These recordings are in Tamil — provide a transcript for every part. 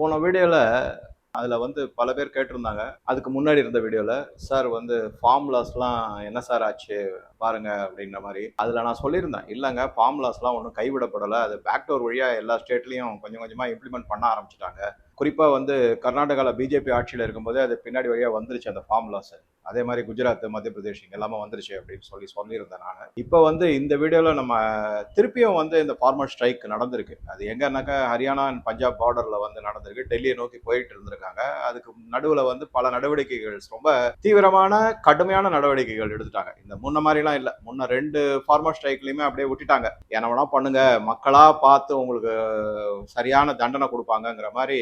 போன வீடியோவில் அதில் வந்து பல பேர் கேட்டிருந்தாங்க. அதுக்கு முன்னாடி இருந்த வீடியோவில் சார் வந்து ஃபார்முலாஸ்லாம் என்ன சார் ஆச்சு? பாருங்க அப்படின்ற மாதிரி. அதில் நான் சொல்லியிருந்தேன். இல்லைங்க ஃபார்முலாஸ்லாம் ஒன்றும் கைவிடப்படலை. அது பேக்டோர் வழியாக எல்லா ஸ்டேட்லேயும் கொஞ்சம் கொஞ்சமாக இம்ப்ளிமெண்ட் பண்ண ஆரம்பிச்சிட்டாங்க. குறிப்பாக வந்து கர்நாடகாவில் பிஜேபி ஆட்சியில் இருக்கும்போதே அது பின்னாடி வழியாக வந்துருச்சு அந்த ஃபார்முலாஸ் அதே மாதிரி குஜராத் மத்திய பிரதேஷ் எல்லாமே வந்துருச்சு அப்படின்னு சொல்லி சொல்லியிருந்தேன் நான். இப்போ வந்து இந்த வீடியோவில் நம்ம திருப்பியும் வந்து இந்த ஃபார்மர் ஸ்ட்ரைக் நடந்திருக்கு. அது எங்கன்னாக்கா ஹரியானா அண்ட் பஞ்சாப் பார்டரில் வந்து நடந்திருக்கு. டெல்லியை நோக்கி போயிட்டு இருந்திருக்காங்க. அதுக்கு நடுவில் வந்து பல நடவடிக்கைகள் ரொம்ப தீவிரமான கடுமையான நடவடிக்கைகள் எடுத்துட்டாங்க. இந்த முன்ன மாதிரிலாம் இல்லை. முன்ன ரெண்டு ஃபார்மர் ஸ்ட்ரைக்லையுமே அப்படியே விட்டுட்டாங்க. என்ன வேணா பண்ணுங்க. மக்களாக பார்த்து உங்களுக்கு சரியான தண்டனை கொடுப்பாங்கங்கிற மாதிரி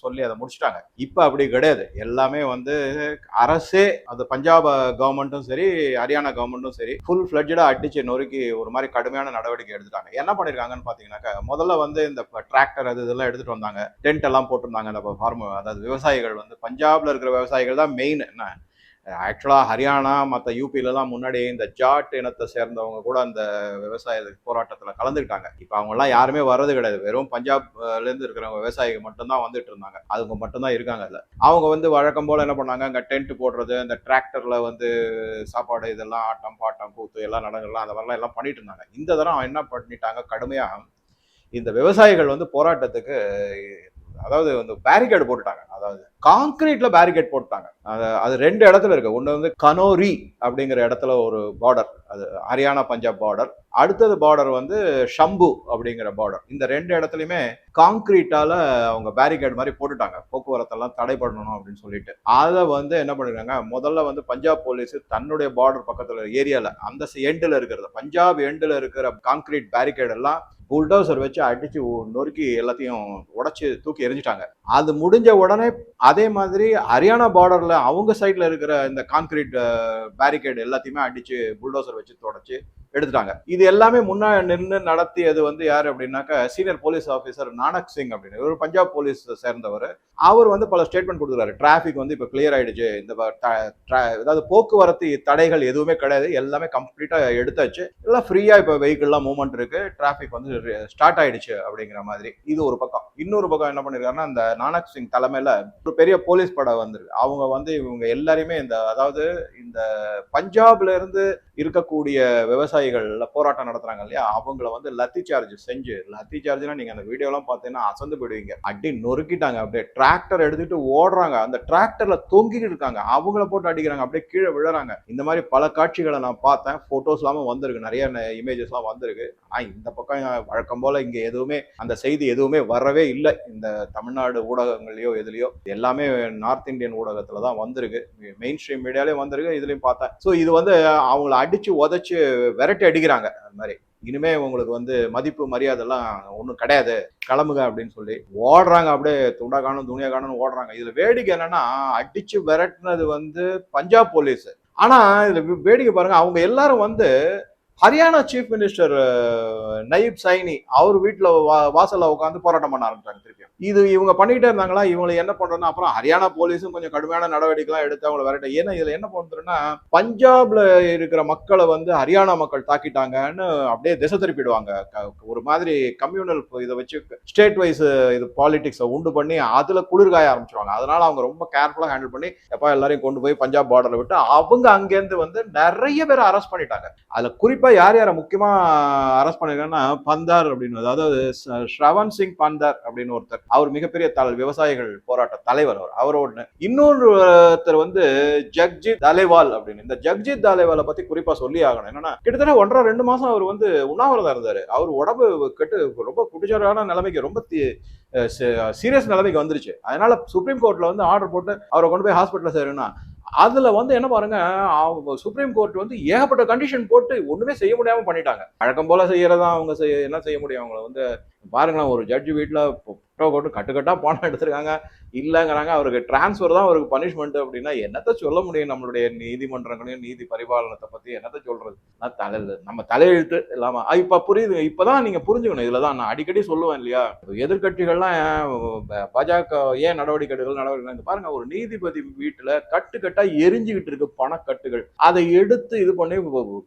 சொல்லி அதை முடிச்சிட்டாங்க. இப்போ அப்படி கிடையாது. எல்லாமே வந்து அரசே அது பஞ்சாப் கவர்மெண்ட்டும் சரி ஹரியானா கவர்மெண்ட்டும் சரி ஃபுல் ஃபிளட்ஜா அடிச்சு நொறுக்கி ஒரு மாதிரி கடுமையான நடவடிக்கை எடுத்துட்டாங்க. என்ன பண்ணியிருக்காங்கன்னு பார்த்தீங்கன்னாக்கா முதல்ல வந்து இந்த டிராக்டர் அது இதெல்லாம் எடுத்துட்டு வந்தாங்க. டென்ட் எல்லாம் போட்டிருந்தாங்க. அந்த ஃபார்ம் அதாவது விவசாயிகள் வந்து பஞ்சாப்ல இருக்கிற விவசாயிகள் தான் மெயின் என்ன ஆக்சுவலாக ஹரியானா மற்ற யூபிலலாம் முன்னாடி இந்த ஜாட் இனத்தை சேர்ந்தவங்க கூட அந்த விவசாய போராட்டத்தில் கலந்துக்கிட்டாங்க. இப்போ அவங்கெல்லாம் யாருமே வர்றது கிடையாது. வெறும் பஞ்சாப்லேருந்து இருக்கிறவங்க விவசாயிகள் மட்டும்தான் வந்துட்டு இருந்தாங்க. அவங்க மட்டும்தான் இருக்காங்க அதில். அவங்க வந்து வழக்கம் போல் என்ன பண்ணாங்க? அங்கே டென்ட் போடுறது அந்த டிராக்டரில் வந்து சாப்பாடு இதெல்லாம் ஆட்டம் பாட்டம் கூத்து எல்லாம் நடங்கள்லாம் அந்த மாதிரிலாம் எல்லாம் பண்ணிட்டு இருந்தாங்க. இந்த தரம் என்ன பண்ணிட்டாங்க? கடுமையாக இந்த விவசாயிகள் வந்து போராட்டத்துக்கு அதாவது வந்து பேரிகேட் போட்டுட்டாங்க. அதாவது காங்கிரீட்ல பேரிகேட் போட்டுட்டாங்க. அது அது ரெண்டு இடத்துல இருக்கு. ஒன்று வந்து கனோரி அப்படிங்கிற இடத்துல ஒரு பார்டர் அது ஹரியானா பஞ்சாப் பார்டர் அடுத்தது பார்டர் வந்து ஷம்பு அப்படிங்கிற பார்டர் இந்த ரெண்டு இடத்துலையுமே காங்கிரீட்டால அவங்க பேரிகேட் மாதிரி போட்டுட்டாங்க. போக்குவரத்தெல்லாம் தடை பண்ணணும் அப்படின்னு சொல்லிட்டு. அதை வந்து என்ன பண்ணிருக்காங்க? முதல்ல வந்து பஞ்சாப் போலீஸ் தன்னுடைய பார்டர் பக்கத்துல ஏரியால அந்த எண்டில் இருக்கிறது பஞ்சாப் எண்டில் இருக்கிற காங்கிரீட் பேரிகேட் எல்லாம் புல்டோசர் வச்சு அடிச்சு நொறுக்கி எல்லாத்தையும் உடச்சி தூக்கி எரிஞ்சிட்டாங்க அது முடிஞ்ச உடனே அதே மாதிரி ஹரியானா பார்டரில் அவங்க சைடில் இருக்கிற இந்த கான்கிரீட் பேரிகேட் எல்லாத்தையுமே அடித்து புல்டோசர் வச்சு தொடச்சி எடுத்துட்டாங்க. இது எல்லாமே முன்னா நின்று நடத்தியது வந்து யார் அப்படின்னாக்கா senior police officer Nanak Singh அப்படின்னு. ஒரு பஞ்சாப் போலீஸ் சேர்ந்தவர். அவர் வந்து பல ஸ்டேட்மெண்ட் கொடுக்குறாரு டிராஃபிக் வந்து இப்போ கிளியர் ஆயிடுச்சு. இந்த அதாவது போக்குவரத்து தடைகள் எதுவுமே கிடையாது. எல்லாமே கம்ப்ளீட்டாக எடுத்தாச்சு. எல்லாம் ஃப்ரீயாக இப்போ வெஹிக்கிள்லாம் மூவ்மெண்ட் இருக்கு. டிராஃபிக் வந்து ஸ்டார்ட் ஆயிடுச்சு அப்படிங்கிற மாதிரி. இது ஒரு பக்கம். இன்னொரு பக்கம் என்ன பண்ணிருக்காருன்னா அந்த நானக் சிங் தலைமையில ஒரு பெரிய போலீஸ் படம் வந்திருக்கு. அவங்க வந்து இவங்க எல்லாரையுமே இந்த அதாவது இந்த பஞ்சாப்ல இருந்து இருக்கக்கூடிய விவசாயிகள் போராட்டம் நடத்துறாங்க இல்லையா? அவங்கள வந்து லத்தி சார்ஜ் செஞ்சு லத்தி சார்ஜ்னா நீங்க அந்த வீடியோலாம் பார்த்தீங்கன்னா அசந்து போயிடுவீங்க. அடி நொறுக்கிட்டாங்க அப்படியே டிராக்டர் எடுத்துட்டு ஓடுறாங்க. அந்த டிராக்டர்ல தொங்கிட்டு இருக்காங்க. அவங்கள போட்டு அடிக்கிறாங்க. அப்படியே கீழே விழுறாங்க. இந்த மாதிரி பல காட்சிகளை நான் பார்த்தேன். போட்டோஸ் எல்லாமே வந்திருக்கு. நிறைய இமேஜஸ் எல்லாம் வந்திருக்கு. ஆனா இந்த பக்கம் வழக்கம் போல இங்க எதுவுமே அந்த செய்தி எதுவுமே வரவே இல்லை. இந்த தமிழ்நாடு ஊடகங்கள்லையோ எதுலையோ எல்லாமே நார்த் இந்தியன் ஊடகத்துல தான் வந்திருக்கு. மெயின் ஸ்ட்ரீம் மீடியாலே வந்திருக்கு இதுலேயும் பார்த்தேன். ஸோ இது வந்து அவங்கள அடிச்சு உதைச்சு விரட்டி அடிக்கிறாங்க அது மாதிரி. இனிமே உங்களுக்கு வந்து மதிப்பு மரியாதை எல்லாம் ஒன்றும் கிடையாது. கிளம்புங்க அப்படின்னு சொல்லி ஓடுறாங்க அப்படியே துண்டா காணும் துணியா காணும் ஓடுறாங்க. இதுல வேடிக்கை என்னன்னா அடிச்சு விரட்டினது வந்து பஞ்சாப் போலீஸ். ஆனா இதுல வேடிக்கை பாருங்க அவங்க எல்லாரும் வந்து ஹரியானா சீஃப் மினிஸ்டர் நயீப் சைனி அவர் வீட்டில் வா- வாசலில் உட்காந்து போராட்டம் பண்ண ஆரம்பிச்சாங்க திருப்பியும். இது இவங்க பண்ணிகிட்டே இருந்தாங்களா? இவங்களை என்ன பண்ணுறோன்னா அப்புறம் ஹரியானா போலீஸும் கொஞ்சம் கடுமையான நடவடிக்கைலாம் எடுத்து அவங்களை விரட்ட ஏன்னா இதில் என்ன பண்ணுறோன்னா பஞ்சாப்ல இருக்கிற மக்களை வந்து ஹரியானா மக்கள் தாக்கிட்டாங்கன்னு அப்படியே திசை திருப்பிடுவாங்க. க- ஒரு மாதிரி கம்யூனல் இதை வச்சு ஸ்டேட் வைஸ் இது பாலிடிக்ஸை உண்டு பண்ணி அதில் குளிர்காய ஆரம்பிச்சிருவாங்க. அதனால அவங்க ரொம்ப கேர்ஃபுல்லாக ஹேண்டில் பண்ணி எப்போ எல்லாரையும் கொண்டு போய் பஞ்சாப் பார்டரில் விட்டு அவங்க அங்கேருந்து வந்து நிறைய பேர் அரெஸ்ட் பண்ணிட்டாங்க. குறிப்பாக குறிப்பா யார் யாரை முக்கியமா அரெஸ்ட் பண்ணிருக்காங்கன்னா பந்தார் அப்படின்னு அதாவது ஸ்ரவன் சிங் பந்தார் அப்படின்னு ஒருத்தர். அவர் மிகப்பெரிய தலை விவசாயிகள் போராட்ட தலைவர் அவர். அவரோட இன்னொருத்தர் வந்து ஜக்ஜித் தலேவால் அப்படின்னு. இந்த ஜக்ஜித் தலேவாலை பத்தி குறிப்பா சொல்லி ஆகணும். என்னன்னா கிட்டத்தட்ட ஒன்றரை ரெண்டு மாசம் அவர் வந்து உண்ணாவிரதம் இருந்தாரு. அவர் உடம்பு கெட்டு ரொம்ப குடிச்சரான நிலைமைக்கு ரொம்ப சீரியஸ் நிலைமைக்கு வந்துருச்சு. அதனால சுப்ரீம் கோர்ட்ல வந்து ஆர்டர் போட்டு அவரை கொண்டு போய் ஹாஸ்பிட்டல் சேருன்னா அதில் வந்து என்ன பாருங்க அவங்க சுப்ரீம் கோர்ட் வந்து ஏகப்பட்ட கண்டிஷன் போட்டு ஒன்றுமே செய்ய முடியாமல் பண்ணிட்டாங்க. வழக்கம் போல செய்யறதா அவங்க செய்ய என்ன செய்ய முடியும்? அவங்கள வந்து பாருங்களேன் ஒரு ஜட்ஜ் வீட்டில் புட்டோ போட்டு கட்டுக்கட்டா பணம் எடுத்திருக்காங்க. இல்லைங்கிறாங்க அவருக்கு டிரான்ஸ்ஃபர் தான் அவருக்கு பனிஷ்மெண்ட் அப்படின்னா என்னத்த சொல்ல முடியும் நம்மளுடைய நீதிமன்றங்களையும் நீதி பரிபாலனத்தை பற்றி என்னத்தை சொல்றது? நான் தலை நம்ம தலையெழுத்து இல்லாம இப்போ இப்ப இப்போ இப்பதான் நீங்கள் புரிஞ்சுக்கணும். இதுலதான் நான் அடிக்கடி சொல்லுவேன் இல்லையா? எதிர்கட்சிகள்லாம் ஏன் பாஜக ஏன் நடவடிக்கை எடுக்கல நடவடிக்கை பாருங்க ஒரு நீதிபதி வீட்டில் கட்டுக்கட்டா எரிஞ்சுக்கிட்டு இருக்கு பணக்கட்டுகள். அதை எடுத்து இது பண்ணி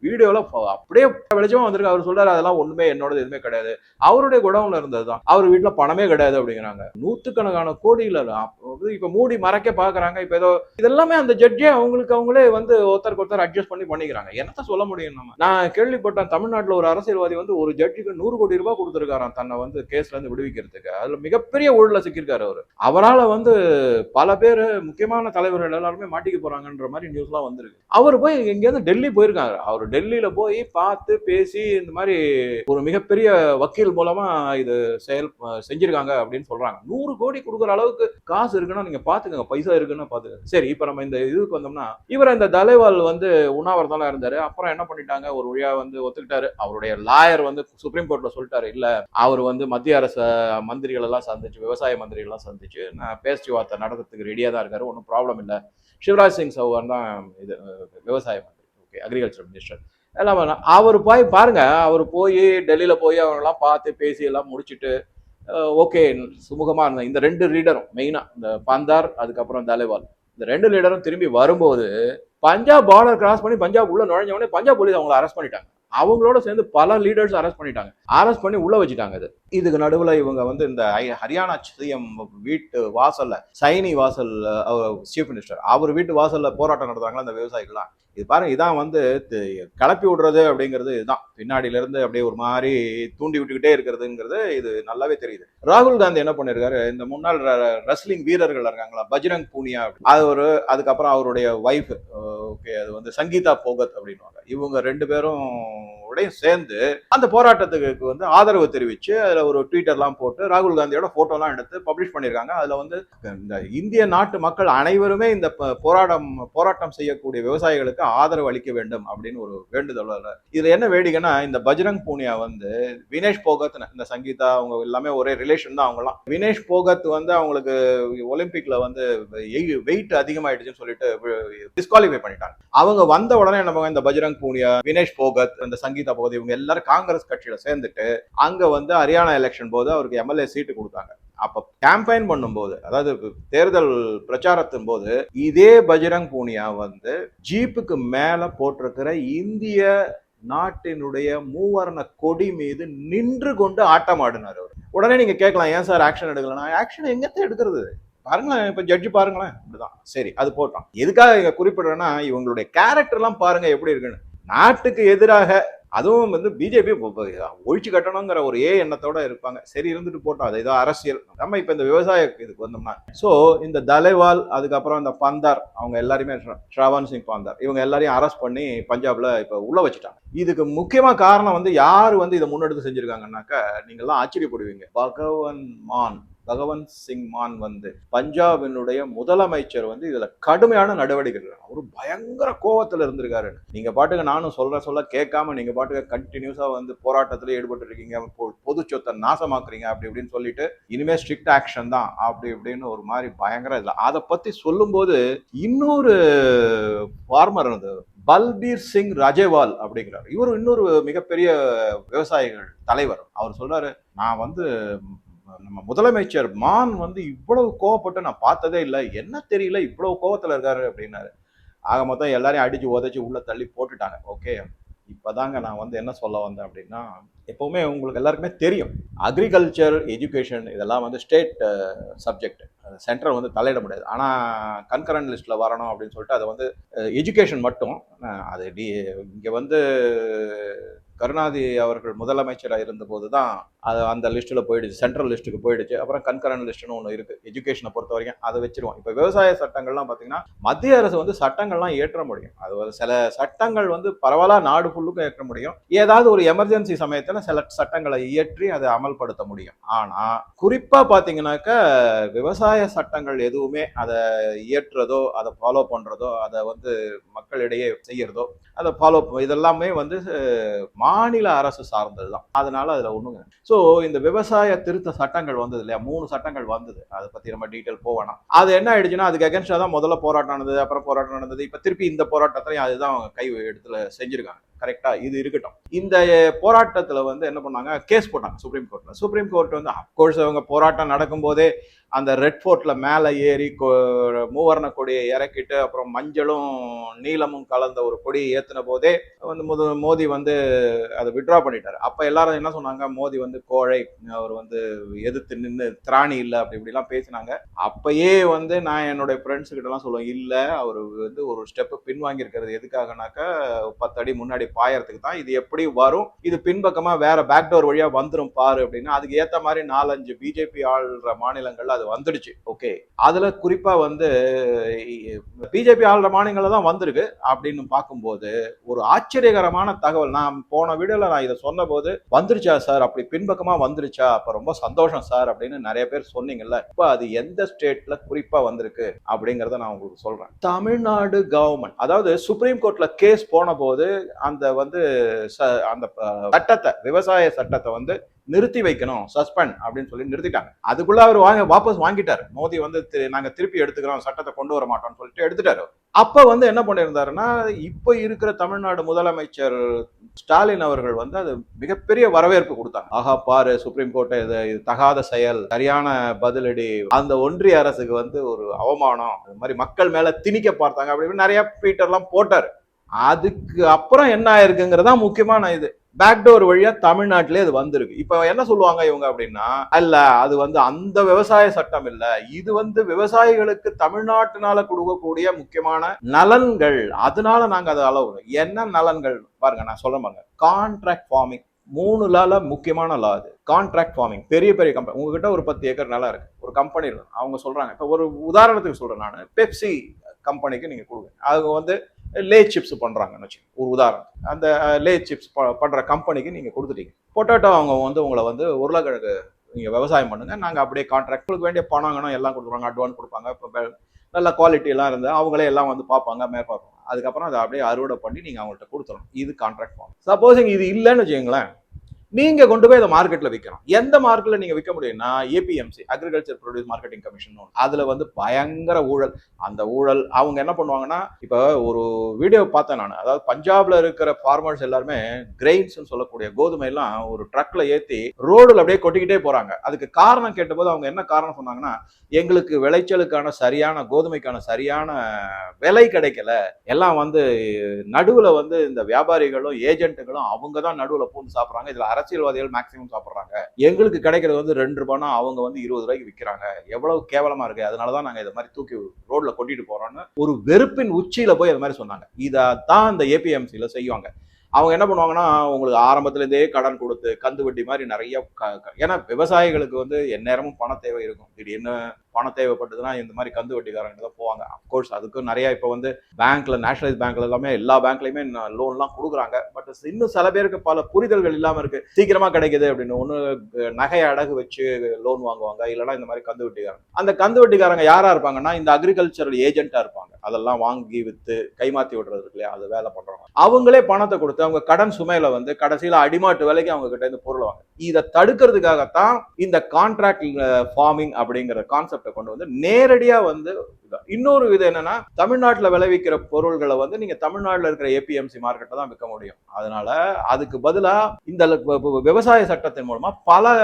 வீடியோவில் அப்படியே வெளிச்சமாக வந்திருக்கு. அவர் சொல்றாரு அதெல்லாம் ஒன்றுமே என்னோட எதுவுமே கிடையாது. அவருடைய குடம் லாக்டவுன்ல இருந்தது தான் அவர் வீட்டுல பணமே கிடையாது அப்படிங்கிறாங்க. நூத்துக்கணக்கான கோடியில அப்போ இப்ப மூடி மறைக்க பாக்குறாங்க. இப்ப ஏதோ இதெல்லாமே அந்த ஜட்ஜே அவங்களுக்கு அவங்களே வந்து ஒருத்தருக்கு ஒருத்தர் அட்ஜஸ்ட் பண்ணி பண்ணிக்கிறாங்க. என்னத்த சொல்ல முடியும் நம்ம? நான் கேள்விப்பட்டேன் தமிழ்நாட்டுல ஒரு அரசியல்வாதி வந்து ஒரு ஜட்ஜுக்கு நூறு கோடி ரூபாய் கொடுத்துருக்காராம் தன்னை வந்து கேஸ்ல இருந்து விடுவிக்கிறதுக்கு. அதுல மிகப்பெரிய ஊழல சிக்கியிருக்காரு அவர். அவரால வந்து பல பேர் முக்கியமான தலைவர்கள் எல்லாருமே மாட்டிக்க போறாங்கன்ற மாதிரி நியூஸ்லாம் வந்திருக்கு. அவர் போய் எங்கேயாவது டெல்லி போயிருக்காரு. அவர் டெல்லியில போய் பார்த்து பேசி இந்த மாதிரி ஒரு மிகப்பெரிய வக்கீல் மூலமா இது செயல் செஞ்சிருக்காங்க அப்படின்னு சொல்றாங்க. நூறு கோடி கொடுக்குற அளவுக்கு காசு இருக்குன்னா நீங்க பாத்துக்கோங்க. பைசா இருக்குன்னு பாத்துக்கோங்க. சரி இப்ப நம்ம இந்த இதுக்கு வந்தோம்னா இவர் இந்த தலைவால் வந்து உண்ணாவிரதம்லாம் இருந்தாரு. அப்புறம் என்ன பண்ணிட்டாங்க? ஒரு வழியா வந்து ஒத்துக்கிட்டாரு. அவருடைய லாயர் வந்து சுப்ரீம் கோர்ட்ல சொல்லிட்டாரு இல்ல அவர் வந்து மத்திய அரசு மந்திரிகள் எல்லாம் சந்திச்சு விவசாய மந்திரிகள் எல்லாம் சந்திச்சு நான் பேச்சுவார்த்தை நடத்துறதுக்கு ரெடியா தான் இருக்காரு. ஒன்றும் ப்ராப்ளம் இல்லை. சிவராஜ் சிங் சௌஹான் தான் இது விவசாய மந்திரி. ஓகே அக்ரிகல்ச்சர் மினிஸ்டர் எல்லாம் பண்ணலாம். அவர் போய் பாருங்க. அவர் போய் டெல்லியில் போய் அவங்களாம் பார்த்து பேசி எல்லாம் முடிச்சுட்டு ஓகே. சுமூகமாக இருந்த இந்த ரெண்டு லீடரும் மெயினாக இந்த பந்தார் அதுக்கப்புறம் தலைவால் இந்த ரெண்டு லீடரும் திரும்பி வரும்போது பஞ்சாப் பார்டர் கிராஸ் பண்ணி பஞ்சாப் உள்ள நுழைஞ்ச உடனே பஞ்சாப் போலீஸ் அவங்களை அரெஸ்ட் பண்ணிட்டாங்க. அவங்களோட சேர்ந்து பல லீடர்ஸ் அரெஸ்ட் பண்ணிட்டாங்க. அரெஸ்ட் பண்ணி உள்ள வச்சுட்டாங்க அது. இதுக்கு நடுவில் இவங்க வந்து இந்த ஹரியானா சிஎம் வீட்டு வாசல்ல சைனி வாசல் சீஃப் மினிஸ்டர் அவர் வீட்டு வாசல்ல போராட்டம் நடத்துறாங்களா அந்த விவசாயிகள்லாம்? இது பாருங்க இதான் வந்து கலப்பி கிளப்பி விடுறது அப்படிங்கிறது இதுதான். பின்னாடியில இருந்து அப்படியே ஒரு மாதிரி தூண்டி விட்டுக்கிட்டே இருக்கிறதுங்கிறது இது நல்லாவே தெரியுது. ராகுல் காந்தி என்ன பண்ணிருக்காரு? இந்த முன்னாள் ரெஸ்லிங் வீரர்கள் இருக்காங்களா? பஜ்ரங் பூனியா அது ஒரு அதுக்கப்புறம் அவருடைய ஒய்ஃப் ஓகே அது வந்து சங்கீதா போகத் அப்படின்னுவாங்க. இவங்க ரெண்டு பேரும் உடையும் சேர்ந்து அந்த போராட்டத்துக்கு வந்து ஆதரவு தெரிவிச்சு அதுல ஒரு ட்விட்டர்லாம் போட்டு ராகுல் காந்தியோட போட்டோலாம் எடுத்து பப்ளிஷ் பண்ணியிருக்காங்க. அதுல வந்து இந்த இந்திய நாட்டு மக்கள் அனைவருமே இந்த போராட்டம் போராட்டம் செய்யக்கூடிய விவசாயிகளுக்கு ஆதரவு அளிக்க வேண்டும் அப்படின்னு ஒரு வேண்டுதல் இதுல என்ன வேடிக்கைன்னா இந்த பஜ்ரங் பூனியா வந்து வினேஷ் போகத் இந்த சங்கீதா அவங்க எல்லாமே ஒரே ரிலேஷன் தான் அவங்கலாம். வினேஷ் போகத் வந்து அவங்களுக்கு ஒலிம்பிக்ல வந்து வெயிட் அதிகமாயிடுச்சுன்னு சொல்லிட்டு டிஸ்குவாலிஃபை பண்ணிட்டாங்க. அவங்க வந்த உடனே நம்ம இந்த பஜ்ரங் பூனியா வினேஷ் போகத் இந்த சங்கீதா போகத் இவங்க எல்லாரும் காங்கிரஸ் கட்சியில சேர்ந்துட்டு அங்க வந்து ஹரியானா எலெக்ஷன் போது அவருக்கு எம்எல்ஏ சீட்டு கொடுத்தாங்க. அப்ப கேம்பெயின் பண்ணும்போது அதாவது தேர்தல் பிரச்சாரத்தின் போது இதே பஜ்ரங் பூனியா வந்து ஜீப்புக்கு மேல போட்டிருக்கிற இந்திய நாட்டினுடைய மூவர்ண கொடி மீது நின்று கொண்டு ஆட்டம் ஆடினார் அவர். உடனே நீங்க கேட்கலாம் ஏன் சார் ஆக்ஷன் எடுக்கலாம் ஆக்ஷன் எங்கத்த எடுக்கிறது? பாருங்களேன் இப்ப ஜட்ஜி பாருங்களேன். இப்படிதான் சரி அது போட்டோம். எதுக்காக இங்க குறிப்பிடுறேன்னா இவங்களுடைய கேரக்டர் எல்லாம் பாருங்க எப்படி இருக்குன்னு. நாட்டுக்கு எதிராக அதுவும் வந்து பிஜேபி ஒழிச்சு கட்டணுங்கிற ஒரு ஏ எண்ணத்தோட இருப்பாங்க. சரி இருந்துட்டு போட்டோம். அது ஏதோ அரசியல். நம்ம இப்ப இந்த விவசாய இதுக்கு வந்தோம்னா சோ இந்த தலைவால் அதுக்கப்புறம் இந்த பந்தார் அவங்க எல்லாருமே ஸ்ர- சிங் பந்தார் இவங்க எல்லாரையும் அரெஸ்ட் பண்ணி பஞ்சாப்ல இப்ப உள்ள வச்சுட்டாங்க. இதுக்கு முக்கியமா காரணம் வந்து யார் வந்து இதை முன்னெடுத்து செஞ்சிருக்காங்கன்னாக்க நீங்க எல்லாம் ஆச்சரியப்படுவீங்க பகவன் மான். பகவந்த் சிங் மான் வந்து பஞ்சாபினுடைய முதலமைச்சர் வந்து இதுல கடுமையான நடவடிக்கை அவரு பயங்கர கோவத்துல இருந்திருக்காரு. நீங்க பாட்டுக்கு நானும் சொல்ற சொல்ல கேட்காம நீங்க பாட்டுக்கு கண்டினியூஸா வந்து போராட்டத்துல ஈடுபட்டு இருக்கீங்க. பொ- பொது சொத்தை நாசமாக்குறீங்க. அப்படி இப்படின்னு சொல்லிட்டு இனிமே ஸ்ட்ரிக்ட் ஆக்ஷன் தான். அப்படி இப்படின்னு ஒரு மாதிரி பயங்கர இல்லை அதை பத்தி சொல்லும்போது இன்னொரு ஃபார்மர் இருந்தது பல்பீர் சிங் ரஜேவால் அப்படிங்கிறார். இவர் இன்னொரு மிகப்பெரிய விவசாயிகள் தலைவர். அவர் சொல்றாரு நான் வந்து நம்ம முதலமைச்சர் மான் வந்து இவ்வளவு கோவப்பட்டு நான் பார்த்ததே இல்லை. என்ன தெரியல இவ்வளவு கோவத்தில் இருக்காரு அப்படின்னாரு. ஆக மொத்தம் எல்லாரையும் அடிச்சு உதச்சி உள்ள தள்ளி போட்டுட்டாங்க. ஓகே. இப்போதாங்க நான் வந்து என்ன சொல்ல வந்தேன் அப்படின்னா எப்போவுமே உங்களுக்கு எல்லாருக்குமே தெரியும். அக்ரிகல்ச்சர் எஜுகேஷன் இதெல்லாம் வந்து ஸ்டேட் சப்ஜெக்ட் சென்ட்ரல் வந்து தலையிட முடியாது. ஆனால் கன்கரண்ட் லிஸ்ட்டில் வரணும் அப்படின்னு சொல்லிட்டு அதை வந்து எஜுகேஷன் மட்டும் அது டி இங்கே வந்து கருணாதி அவர்கள் முதலமைச்சராக இருந்தபோது தான் அது அந்த லிஸ்ட்டில் போயிடுச்சு சென்ட்ரல் லிஸ்ட்டுக்கு போயிடுச்சு. அப்புறம் கன்கரண்ட் லிஸ்ட்னு ஒன்று இருக்குது எஜுகேஷனை பொறுத்த வரைக்கும் அதை வச்சிருவோம். இப்போ விவசாய சட்டங்கள்லாம் பார்த்தீங்கன்னா மத்திய அரசு வந்து சட்டங்கள்லாம் ஏற்ற முடியும். அது ஒரு சில சட்டங்கள் வந்து பரவாயில்ல நாடு ஃபுல்லுக்கும் ஏற்ற முடியும். ஏதாவது ஒரு எமர்ஜென்சி சமயத்தில் சில சட்டங்களை இயற்றி அதை அமல்படுத்த முடியும். ஆனால் குறிப்பாக பார்த்தீங்கன்னாக்கா விவசாய சட்டங்கள் எதுவுமே அதை இயற்றுறதோ அதை ஃபாலோ பண்ணுறதோ அதை வந்து மக்களிடையே செய்யறதோ அதை ஃபாலோ இதெல்லாமே வந்து மாநில அரசு சார்ந்தது தான் அதனால அதில் ஒன்றுங்க ஸோ இந்த விவசாய திருத்த சட்டங்கள் வந்தது இல்லையா? மூணு சட்டங்கள் வந்தது. அதை பற்றி நம்ம டீட்டெயில் போவேணாம் அது என்ன ஆயிடுச்சுன்னா அதுக்கு அகேன்ஸ்டாக தான் முதல்ல போராட்டம் நடந்தது அப்புறம் போராட்டம் நடந்தது. இப்போ திருப்பி இந்த போராட்டத்திலையும் அதுதான் அவங்க கை எடுத்துல செஞ்சிருக்காங்க. கரெக்டா இது இருக்கட்டும். இந்த போராட்டத்துல வந்து என்ன பண்ணாங்க? கேஸ் போட்டாங்க சுப்ரீம் கோர்ட்ல சுப்ரீம் கோர்ட் வந்து அப்கோர்ஸ் அவங்க போராட்டம் நடக்கும்போதே அந்த ரெட் ஃபோர்ட்ல மேலே ஏறி மூவர்ண கொடியை இறக்கிட்டு அப்புறம் மஞ்சளும் நீளமும் கலந்த ஒரு கொடியை ஏத்தின போதே வந்து முத மோடி வந்து அதை விட்ரா பண்ணிட்டாரு. அப்ப எல்லாரும் என்ன சொன்னாங்க? மோடி வந்து கோழை அவர் வந்து எதிர்த்து நின்று திராணி இல்லை அப்படி இப்படிலாம் பேசினாங்க. அப்பயே வந்து நான் என்னுடைய ஃப்ரெண்ட்ஸ் கிட்ட எல்லாம் சொல்லுவேன் இல்ல அவர் வந்து ஒரு ஸ்டெப் பின்வாங்கி இருக்கிறது எதுக்காகனாக்கா பத்து அடி முன்னாடி பாயறதுக்கு தான் இது எப்படி வரும்? இது பின்பக்கமா வேற பேக்டோர் வழியா வந்துடும் பாரு அப்படின்னா அதுக்கு ஏத்த மாதிரி நாலஞ்சு பிஜேபி ஆள்ற மாநிலங்கள்ல அது வந்துடுச்சு. ஓகே அதுல குறிப்பா வந்து பிஜேபி ஆள்ற மாநிலங்கள்ல தான் வந்திருக்கு அப்படின்னு பார்க்கும்போது ஒரு ஆச்சரியகரமான தகவல். நான் போன வீடியோல நான் இதை சொன்ன போது வந்துருச்சா சார்? அப்படி பின்பக்கமா வந்துருச்சா? அப்ப ரொம்ப சந்தோஷம் சார் அப்படின்னு நிறைய பேர் சொன்னீங்கல்ல. இப்ப அது எந்த ஸ்டேட்ல குறிப்பா வந்திருக்கு அப்படிங்கறத நான் உங்களுக்கு சொல்றேன். தமிழ்நாடு கவர்மெண்ட் அதாவது சுப்ரீம் கோர்ட்ல கேஸ் போன போது அந்த வந்து ச- அந்த சட்டத்தை விவசாய சட்டத்தை வந்து நிறுத்தி வைக்கணும் சஸ்பெண்ட் அப்படின்னு சொல்லி நிறுத்திட்டாங்க. அதுக்குள்ள அவர் வாங்க வாபஸ் வாங்கிட்டார். மோடி வந்து நாங்க திருப்பி எடுத்துக்கிறோம் சட்டத்தை கொண்டு வர மாட்டோம்னு சொல்லிட்டு எடுத்துட்டாரு அப்ப வந்து என்ன பண்ணியிருந்தாருன்னா இப்ப இருக்கிற தமிழ்நாடு முதலமைச்சர் ஸ்டாலின் அவர்கள் வந்து அது மிகப்பெரிய வரவேற்பு கொடுத்தாங்க. ஆஹா பாரு சுப்ரீம் கோர்ட்டை இது இது தகாத செயல் சரியான பதிலடி அந்த ஒன்றிய அரசுக்கு வந்து ஒரு அவமானம் அது மாதிரி மக்கள் மேல திணிக்க பார்த்தாங்க அப்படி நிறைய ட்வீட்டர்லாம் போட்டாரு. அதுக்கு அப்புறம் என்ன ஆயிருக்குங்கிறதா முக்கியமான இது. பேக்டோர் வழியா தமிழ்நாட்டிலே அது வந்திருக்கு. இப்ப என்ன சொல்லுவாங்க இவங்க அப்படின்னா அல்ல அது வந்து அந்த விவசாய சட்டம் இல்ல. இது வந்து விவசாயிகளுக்கு தமிழ்நாட்டினால கொடுக்கக்கூடிய முக்கியமான நலன்கள். அதனால நாங்க அதை அளவு என்ன நலன்கள்? பாருங்க நான் சொல்ல பாருங்க. கான்ட்ராக்ட் ஃபார்மிங் மூணு லால முக்கியமான லா அது. கான்ட்ராக்ட் ஃபார்மிங் பெரிய பெரிய கம்பெனி உங்ககிட்ட ஒரு பத்து ஏக்கர் நிலம் இருக்கு. ஒரு கம்பெனி அவங்க சொல்றாங்க. இப்போ ஒரு உதாரணத்துக்கு சொல்றேன் நான். பெப்சி கம்பெனிக்கு நீங்க கொடுங்க. அவங்க வந்து லே சிப்ஸ் பண்ணுறாங்கன்னு வச்சு ஒரு உதாரணம் அந்த லே சிப்ஸ் பண்ணுற கம்பெனிக்கு நீங்கள் கொடுத்துட்டீங்க. பொட்டேட்டோ அவங்க வந்து உங்களை வந்து உருளைக்கிழங்கு நீங்கள் விவசாயம் பண்ணுங்க. நாங்கள் அப்படியே கான்ட்ராக்ட் உங்களுக்கு வேண்டிய பணம் கணம் எல்லாம் கொடுத்துருவாங்க. அட்வான்ஸ் கொடுப்பாங்க. இப்போ நல்ல குவாலிட்டியெல்லாம் இருந்தால் இருந்து அவங்களே எல்லாம் வந்து பார்ப்பாங்க மேற்பார்ப்பாங்க. அதுக்கப்புறம் அதை அப்படியே அறுவடை பண்ணி நீங்கள் அவங்கள்ட்ட கொடுத்துடணும். இது கான்ட்ராக்ட் ஃபார்ம் சப்போஸ் இது இல்லைன்னு வச்சுக்கோங்களேன். நீங்க கொண்டு போய் அதை மார்க்கெட்ல விற்கணும் எந்த மார்க்கெட்ல நீங்க விற்க முடியும்னா APMC agriculture produce marketing commission அதுல வந்து பயங்கர ஊழல். அந்த ஊழல் அவங்க என்ன பண்ணுவாங்கன்னா இப்போ ஒரு வீடியோ பார்த்தேன் நான். அதாவது பஞ்சாப்ல இருக்கிற ஃபார்மர்ஸ் எல்லாருமே கிரெயின்ஸ் சொல்லக்கூடிய கோதுமை எல்லாம் ஒரு ட்ரக்ல ஏத்தி ரோடுல அப்படியே கொட்டிக்கிட்டே போறாங்க. அதுக்கு காரணம் கேட்டபோது அவங்க என்ன காரணம் சொன்னாங்கன்னா எங்களுக்கு விளைச்சலுக்கான சரியான கோதுமைக்கான சரியான விலை கிடைக்கல. எல்லாம் வந்து நடுவுல வந்து இந்த வியாபாரிகளும் ஏஜென்ட்டுகளும் அவங்க தான் நடுவுல பூந்து சாப்பிடுறாங்க. இதுல அரசியல்வாதிகள் மேக்சிமம் சாப்பிட்றாங்க. எங்களுக்கு கிடைக்கிறது வந்து ரெண்டு ரூபானா அவங்க வந்து இருபது ரூபாய்க்கு விற்கிறாங்க எவ்வளவு கேவலமா இருக்கு. அதனாலதான் நாங்க இதை மாதிரி தூக்கி ரோட்ல கொட்டிட்டு போறோம்னு ஒரு வெறுப்பின் உச்சியில போய் அது மாதிரி சொன்னாங்க. இதான் இந்த ஏபிஎம்சியில செய்வாங்க. அவங்க என்ன பண்ணுவாங்கன்னா உங்களுக்கு ஆரம்பத்துலேருந்தே கடன் கொடுத்து கந்து வட்டி மாதிரி நிறைய க- ஏன்னா விவசாயிகளுக்கு வந்து எந்நேரமும் பண தேவை இருக்கும். திடீர்னு பணம் தேவைப்பட்டதுன்னா இந்த மாதிரி கந்து வட்டிக்காரங்க தான் போவாங்க. அஃப்கோர்ஸ் அதுக்கும் நிறையா இப்போ வந்து பேங்க்ல நேஷனலைஸ் பேங்க்ல எல்லாமே எல்லா பேங்க்லையுமே லோன்லாம் கொடுக்குறாங்க. பட் இன்னும் சில பேருக்கு பல புரிதல்கள் இல்லாமல் இருக்கு. சீக்கிரமா கிடைக்குது அப்படின்னு ஒன்று நகையை அடகு வச்சு லோன் வாங்குவாங்க. இல்லைன்னா இந்த மாதிரி கந்து வட்டிக்காரங்க. அந்த கந்து வட்டிக்காரங்க யாரா இருப்பாங்கன்னா இந்த அக்ரிகல்ச்சரல் ஏஜென்ட்டாக இருப்பாங்க. அதெல்லாம் வாங்கி வித்து கைமாத்தி விடுறது இருக்கு இல்லையா? அது வேலை பண்றவங்க. அவங்களே பணத்தை கொடுத்து அவங்க கடன் சுமையில வந்து கடைசியில அடிமாட்டு வேலைக்கு அவங்க கிட்ட இருந்து பொருள் வாங்க. இதை தடுக்கிறதுக்காகத்தான் இந்த கான்ட்ராக்ட் ஃபார்மிங் uh, அப்படிங்கிற கான்செப்டை கொண்டு வந்து நேரடியா வந்து இதா. இன்னொரு விதம் என்னன்னா தமிழ்நாட்டில் விளைவிக்கிற பொருள்களை வந்து நீங்க தமிழ்நாட்டில் இருக்கிற ஏபிஎம்சி மார்க்கெட்டை தான் விற்க முடியும். அதனால அதுக்கு பதிலாக இந்த விவசாய சட்டத்தின் மூலமா பல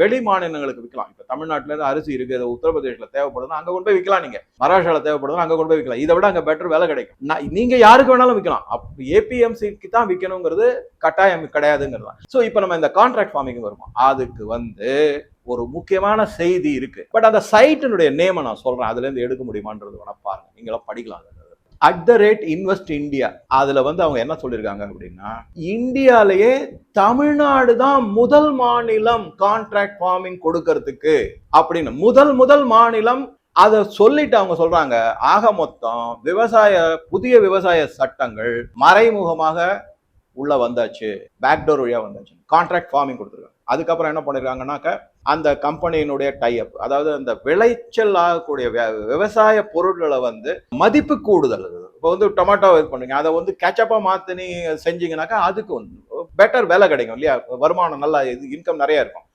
வெளி மாநிலங்களுக்கு விற்கலாம். இப்போ தமிழ்நாட்டில் இருந்து அரிசி இருக்கு அது உத்தரப்பிரதேஷ்ல தேவைப்படுதுன்னா அங்கே கொண்டு போய் விற்கலாம் நீங்க. மகாராஷ்டிராவில் தேவைப்படுதுன்னா அங்கே கொண்டு போய் விற்கலாம். இதை விட அங்கே பெட்டர் விலை கிடைக்கும். நான் நீங்க யாருக்கு வேணாலும் விற்கலாம். அப்போ ஏபிஎம்சிக்கு தான் விற்கணுங்கிறது கட்டாயம் கிடையாதுங்கிறது ஸோ இப்போ நம்ம இந்த கான்ட்ராக்ட் ஃபார்மிங் வருவோம் அதுக்கு வந்து ஒரு முக்கியமான செய்தி இருக்கு. பட் அந்த சைட்டினுடைய நேமை நான் சொல்றேன். அதுல இருந்து எடுக்க முடியுமான்றது வேணா பாருங்க. நீங்களாம் படிக்கலாம் at the rate invest India அதுல வந்து அவங்க என்ன சொல்லியிருக்காங்க அப்படின்னா இந்தியாலேயே தமிழ்நாடு தான் முதல் மாநிலம் கான்ட்ராக்ட் ஃபார்மிங் கொடுக்கறதுக்கு அப்படின்னு. முதல் முதல் மாநிலம் அதை சொல்லிட்டு அவங்க சொல்றாங்க. ஆக மொத்தம் விவசாய புதிய விவசாய சட்டங்கள் மறைமுகமாக உள்ள வந்தாச்சு பேக்டோர் வழியா வந்தாச்சு. கான்ட்ராக்ட் ஃபார்மிங் கொடுத்துருக்காங்க. அதுக்கப்புறம் என்ன பண்ணிருக்காங்கன்னாக்க அந்த கம்பெனியினுடைய டைஅப் அதாவது அந்த விளைச்சல் ஆகக்கூடிய விவசாய பொருட்களை வந்து மதிப்பு கூடுதல். இப்போ வந்து டொமேட்டோ இது பண்ணுங்க அதை வந்து கேச்சப்பா மாத்தி செஞ்சீங்கன்னாக்கா அதுக்கு வந்து பெட்டர் விலை கிடைக்கும் இல்லையா? வருமானம் நல்லா இது இன்கம் நிறைய இருக்கும்.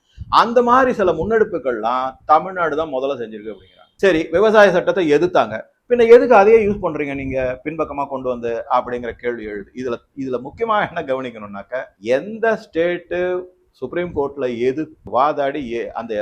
அந்த மாதிரி சில முன்னெடுப்புகள்லாம் தமிழ்நாடு தான் முதல்ல செஞ்சிருக்கு அப்படிங்கிறாங்க. சரி விவசாய சட்டத்தை எதிர்த்தாங்க. பின்ன எதுக்கு அதையே யூஸ் பண்றீங்க நீங்க பின்பக்கமா கொண்டு வந்து அப்படிங்கிற கேள்வி எழுது. இதுல இதுல முக்கியமா என்ன கவனிக்கணும்னாக்க எந்த ஸ்டேட்டு சுப்ரீம் கோர்ட்ல எது வாதாடி அந்த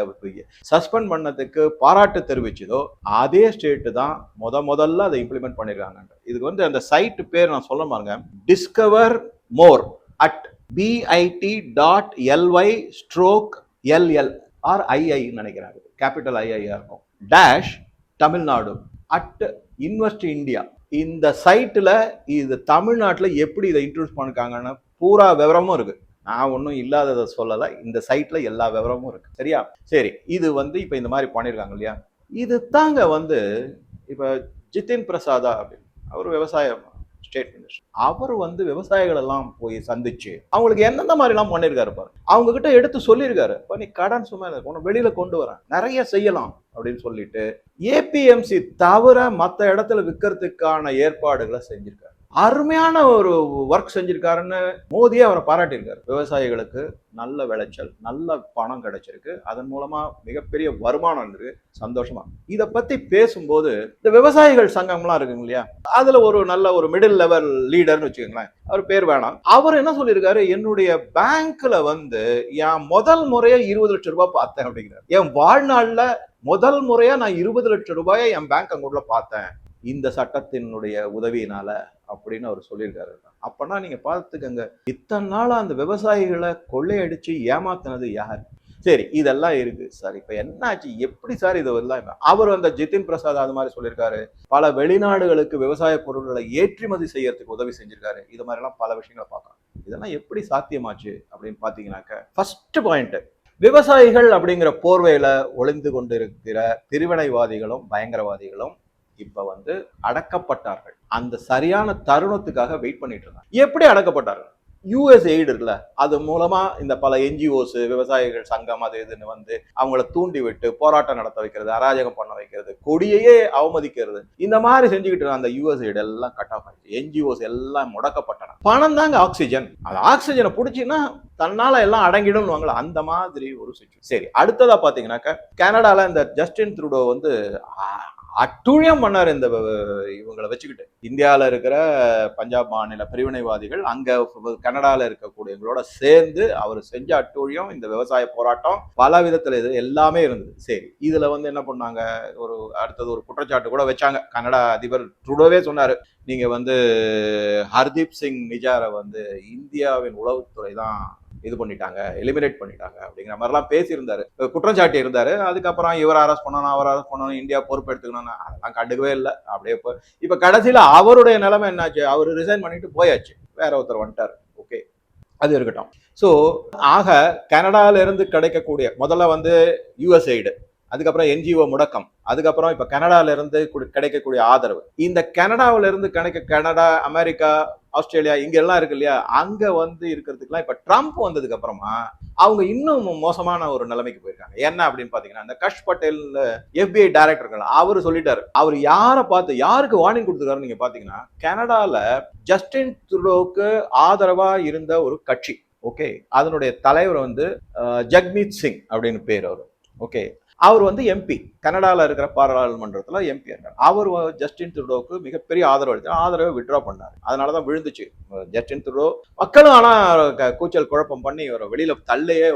சஸ்பெண்ட் பண்ணதுக்கு பாராட்டு தெரிவிச்சதோ அதே ஸ்டேட்டு தான் முத முதல்ல அதை இம்ப்ளிமெண்ட் பண்ணிருக்காங்க இதுக்கு வந்து அந்த சைட் பேர் நான் சொல்ல பாருங்க discover more at bit dot ly stroke LL R II நினைக்கிறாங்க. கேபிட்டல் ஐஐயா இருக்கும் dash Tamil Nadu at invest India இந்த சைட்டில் இது தமிழ்நாட்டில் எப்படி இதை இன்ட்ரடியூஸ் பண்ணிருக்காங்கன்னு பூரா விவரமும் இருக்குது நான் ஒன்றும் இல்லாததை சொல்லலை. இந்த சைட்டில் எல்லா விவரமும் இருக்குது சரியா? சரி இது வந்து இப்போ இந்த மாதிரி பண்ணியிருக்காங்க இல்லையா? இது தாங்க வந்து இப்போ ஜிதின் பிரசாதா அப்படின்னு. அவர் விவசாயம் ஸ்டேட் மினிஸ்டர் அவர் வந்து விவசாயிகள் எல்லாம் போய் சந்திச்சு அவங்களுக்கு எந்தெந்த மாதிரிலாம் பண்ணியிருக்காரு பாரு. அவங்க கிட்ட எடுத்து சொல்லியிருக்காரு இப்போ நீ கடன் சும்மா உன்னை வெளியில கொண்டு வரேன். நிறைய செய்யலாம் அப்படின்னு சொல்லிட்டு ஏபிஎம்சி தவிர மற்ற இடத்துல விற்கிறதுக்கான ஏற்பாடுகளை செஞ்சிருக்காரு. அருமையான ஒரு ஒர்க் செஞ்சிருக்காருன்னு மோடியே அவரை பாராட்டியிருக்காரு. விவசாயிகளுக்கு நல்ல விளைச்சல் நல்ல பணம் கிடைச்சிருக்கு. அதன் மூலமா மிகப்பெரிய வருமானம் இருக்கு சந்தோஷமா. இதை பத்தி பேசும்போது இந்த விவசாயிகள் சங்கம்லாம் இருக்குங்க இல்லையா? அதுல ஒரு நல்ல ஒரு மிடில் லெவல் லீடர்னு வச்சுக்கோங்களேன். அவர் பேர் வேணாம். அவர் என்ன சொல்லியிருக்காரு? என்னுடைய பேங்க்ல வந்து என் முதல் முறையே இருபது லட்சம் ரூபாய் பார்த்தேன் அப்படிங்கிறார். என் வாழ்நாள்ல முதல் முறையா நான் இருபது லட்சம் ரூபாயை என் பேங்க் அக்கௌண்ட்ல பார்த்தேன். இந்த சட்டத்தினுடைய உதவியினால அப்படின்னு அவர் சொல்லியிருக்காரு. அப்பனா நீங்க பார்த்துக்கங்க இத்தனை நாளா அந்த விவசாயிகளை கொள்ளையடிச்சு ஏமாத்தினது யார்? சரி இதெல்லாம் இருக்கு. சார் இப்ப என்னாச்சு? எப்படி சார் இது எல்லாம்? அவர் அந்த ஜிதின் பிரசாத் அது மாதிரி சொல்லியிருக்காரு. பல வெளிநாடுகளுக்கு விவசாய பொருட்களை ஏற்றுமதி செய்யறதுக்கு உதவி செஞ்சிருக்காரு. இது மாதிரி எல்லாம் பல விஷயங்களை பார்க்கலாம். இதெல்லாம் எப்படி சாத்தியமாச்சு அப்படின்னு பாத்தீங்கன்னாக்க ஃபர்ஸ்ட் பாயிண்ட் விவசாயிகள் அப்படிங்கிற போர்வையில ஒளிந்து கொண்டிருக்கிற பிரிவினைவாதிகளும் பயங்கரவாதிகளும் இப்ப வந்து அடக்கப்பட்டார்கள். அந்த சரியான தருணத்துக்காக வெயிட் பண்ணிட்டு இருந்தாங்க எப்படி அடக்கப்பட்டார்கள் யூஎஸ் எய்டு இருக்குல்ல அது மூலமா இந்த பல என்ஜிஓஸ் விவசாயிகள் சங்கம் அது இதுன்னு வந்து அவங்கள தூண்டி விட்டு போராட்டம் நடத்த வைக்கிறது அராஜகம் பண்ண வைக்கிறது கொடியையே அவமதிக்கிறது இந்த மாதிரி செஞ்சுக்கிட்டு இருந்த அந்த யூஎஸ் எய்டு எல்லாம் கட் ஆஃப் ஆயிடுச்சு. என்ஜிஓஸ் எல்லாம் முடக்கப்பட்டன. பணம் தாங்க ஆக்சிஜன் அந்த ஆக்சிஜனை பிடிச்சின்னா தன்னால எல்லாம் அடங்கிடும்னுவாங்களா அந்த மாதிரி ஒரு சுச்சுவேஷன் சரி அடுத்ததா பாத்தீங்கன்னாக்க கனடால இந்த ஜஸ்டின் த்ரூடோ வந்து அட்டுழியம் பண்ணார் இந்த வ- இவங்களை வச்சுக்கிட்டு. இந்தியாவில் இருக்கிற பஞ்சாப் மாநில பிரிவினைவாதிகள் அங்கே கனடாவில் இருக்கக்கூடியவங்களோட சேர்ந்து அவர் செஞ்ச அட்டூழியம் இந்த விவசாய போராட்டம் பல விதத்தில் இது எல்லாமே இருந்தது. சரி இதில் வந்து என்ன பண்ணாங்க? ஒரு அடுத்தது ஒரு குற்றச்சாட்டு கூட வச்சாங்க. கனடா அதிபர் ட்ரூடோவே சொன்னார் நீங்கள் வந்து ஹர்தீப் சிங் நிஜாரை வந்து இந்தியாவின் உளவுத்துறை தான் இது பண்ணிட்டாங்க எலிமினேட் பண்ணிட்டாங்க அப்படிங்கிற மாதிரிலாம் பேசியிருந்தாரு. குற்றம் சாட்டி இருந்தாரு. அதுக்கப்புறம் இவர் அரெஸ்ட் பண்ணணும் அவர் அரெஸ்ட் பண்ணணும் இந்தியா பொறுப்பு எடுத்துக்கணும்னு அதெல்லாம் கண்டுக்கவே இல்லை. அப்படியே இப்போ இப்போ கடைசியில் அவருடைய நிலைமை என்னாச்சு? அவர் ரிசைன் பண்ணிட்டு போயாச்சு. வேற ஒருத்தர் வந்துட்டார். ஓகே அது இருக்கட்டும். ஸோ ஆக கனடால கிடைக்கக்கூடிய முதல்ல வந்து யுஎஸ்ஐடு அதுக்கப்புறம் என்ஜிஓ முடக்கம் அதுக்கப்புறம் இப்போ கனடால கிடைக்கக்கூடிய ஆதரவு. இந்த கனடாவில இருந்து கிடைக்க கனடா அமெரிக்கா ஆஸ்திரேலியா இங்க எல்லாம் இருக்கு இல்லையா? அங்க வந்து இருக்கிறதுக்குலாம் இப்ப ட்ரம்ப் வந்ததுக்கு அப்புறமா அவங்க இன்னும் மோசமான ஒரு நிலைமைக்கு போயிருக்காங்க. என்ன அப்படின்னு பாத்தீங்கன்னா இந்த கஷ் பட்டேல் எஃபிஐ டைரக்டர்கள் அவரு சொல்லிட்டாரு. அவர் யாரை பார்த்து யாருக்கு வார்னிங் கொடுத்துருக்காரு நீங்க பாத்தீங்கன்னா கனடால ஜஸ்டின் த்ரூடோவுக்கு ஆதரவா இருந்த ஒரு கட்சி. ஓகே அதனுடைய தலைவர் வந்து ஜக்மீத் சிங் அப்படின்னு பேர் அவர். ஓகே அவர் வந்து எம்பி கனடாவில் இருக்கிற பாராளுமன்றத்தில் எம்பி இருக்கார் அவர் ஜஸ்டின் ட்ரூடோவுக்கு மிகப்பெரிய ஆதரவு அளித்தார் ஆதரவை விட்ரா பண்ணார். அதனாலதான் விழுந்துச்சு ஜஸ்டின் ட்ரூடோ. மக்களும் ஆனால் க- கூச்சல் குழப்பம் பண்ணி இவரை வெளியில் தள்ளையே